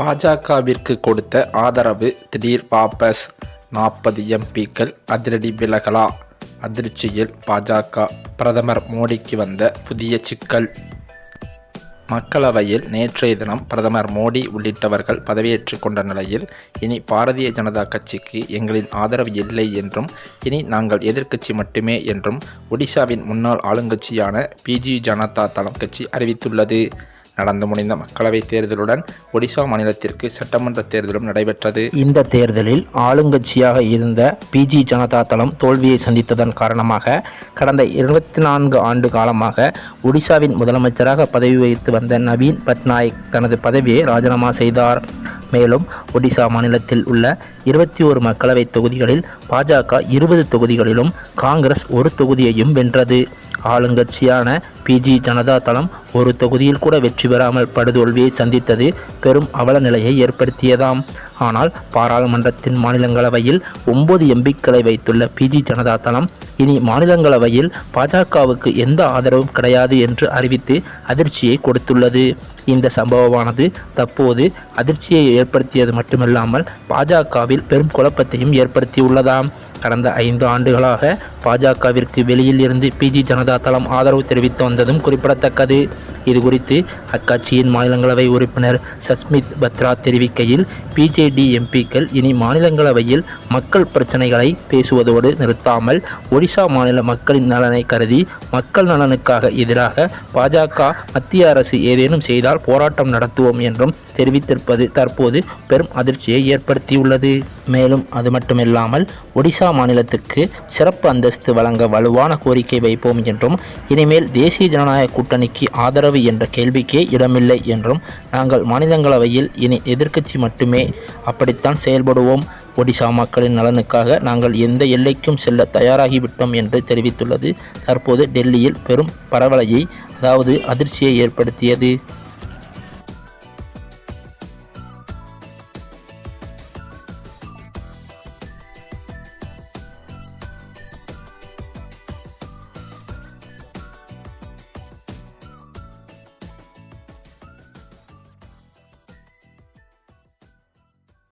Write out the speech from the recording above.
பாஜகவிற்கு கொடுத்த ஆதரவு திடீர் வாபஸ். நாற்பது எம்பிக்கள் அதிரடி விலகலா? அதிர்ச்சியில் பாஜக பிரதமர் மோடிக்கு வந்த புதிய சிக்கல். மக்களவையில் நேற்றைய தினம் பிரதமர் மோடி உள்ளிட்டவர்கள் பதவியேற்றுக் கொண்ட நிலையில் இனி பாரதிய ஜனதா கட்சிக்கு எங்களின் ஆதரவு இல்லை என்றும் இனி நாங்கள் எதிர்க்கட்சி மட்டுமே என்றும் ஒடிசாவின் முன்னாள் ஆளுங்கட்சியான பிஜி ஜனதா தளம் கட்சி அறிவித்துள்ளது. நடந்து முடிந்த மக்களவைத் தேர்தலுடன் ஒடிசா மாநிலத்திற்கு சட்டமன்ற தேர்தலும் நடைபெற்றது. இந்த தேர்தலில் ஆளுங்கட்சியாக இருந்த பிஜி ஜனதா தளம் தோல்வியை சந்தித்ததன் காரணமாக கடந்த இருபத்தி நான்கு ஆண்டு காலமாக ஒடிசாவின் முதலமைச்சராக பதவி வகித்து வந்த நவீன் பட்நாயக் தனது பதவியை ராஜினாமா செய்தார். மேலும் ஒடிசா மாநிலத்தில் உள்ள இருபத்தி ஓரு மக்களவைத் தொகுதிகளில் பாஜக இருபது தொகுதிகளிலும் காங்கிரஸ் ஒரு தொகுதியையும் வென்றது. ஆளுங்கட்சியான பிஜி ஜனதா தளம் ஒரு தொகுதியில் கூட வெற்றி பெறாமல் படுதோல்வியை சந்தித்தது பெரும் அவல நிலையை ஏற்படுத்தியதாம். ஆனால் பாராளுமன்றத்தின் மாநிலங்களவையில் ஒன்பது எம்பிக்களை வைத்துள்ள பிஜி ஜனதா தளம் இனி மாநிலங்களவையில் பாஜகவுக்கு எந்த ஆதரவும் கிடையாது என்று அறிவித்து அதிர்ச்சியை கொடுத்துள்ளது. இந்த சம்பவமானது தற்போது அதிர்ச்சியை ஏற்படுத்தியது மட்டுமில்லாமல் பாஜகவில் பெரும் குழப்பத்தையும் ஏற்படுத்தியுள்ளதாம். கடந்த ஐந்து ஆண்டுகளாக பாஜகவிற்கு வெளியில் இருந்து பிஜி ஜனதா தளம் ஆதரவு தெரிவித்து வந்ததும் குறிப்பிடத்தக்கது. இதுகுறித்து அக்கட்சியின் மாநிலங்களவை உறுப்பினர் சஸ்மித் பத்ரா தெரிவிக்கையில் பிஜேடி எம்பிக்கள் இனி மாநிலங்களவையில் மக்கள் பிரச்சனைகளை பேசுவதோடு நிறுத்தாமல் ஒடிசா மாநில மக்களின் நலனை கருதி மக்கள் நலனுக்காக எதிராக பாஜக மத்திய அரசு ஏதேனும் செய்தால் போராட்டம் நடத்துவோம் என்றும் தெரிவித்திருப்பது தற்போது பெரும் அதிர்ச்சியை ஏற்படுத்தியுள்ளது. மேலும் அது மட்டுமில்லாமல் ஒடிசா மாநிலத்துக்கு சிறப்பு அந்தஸ்து வழங்க வலுவான கோரிக்கை வைப்போம் என்றும் இனிமேல் தேசிய ஜனநாயக கூட்டணிக்கு ஆதரவு என்ற கேள்விக்கே இடமில்லை என்றும் நாங்கள் மாநிலங்களவையில் இனி எதிர்க்கட்சி மட்டுமே அப்படித்தான் செயல்படுவோம். ஒடிசா மக்களின் நலனுக்காக நாங்கள் எந்த எல்லைக்கும் செல்ல தயாராகிவிட்டோம் என்று தெரிவித்துள்ளது. தற்போது டெல்லியில் பெரும் பரவலையை அதாவது அதிர்ச்சியை ஏற்படுத்தியது.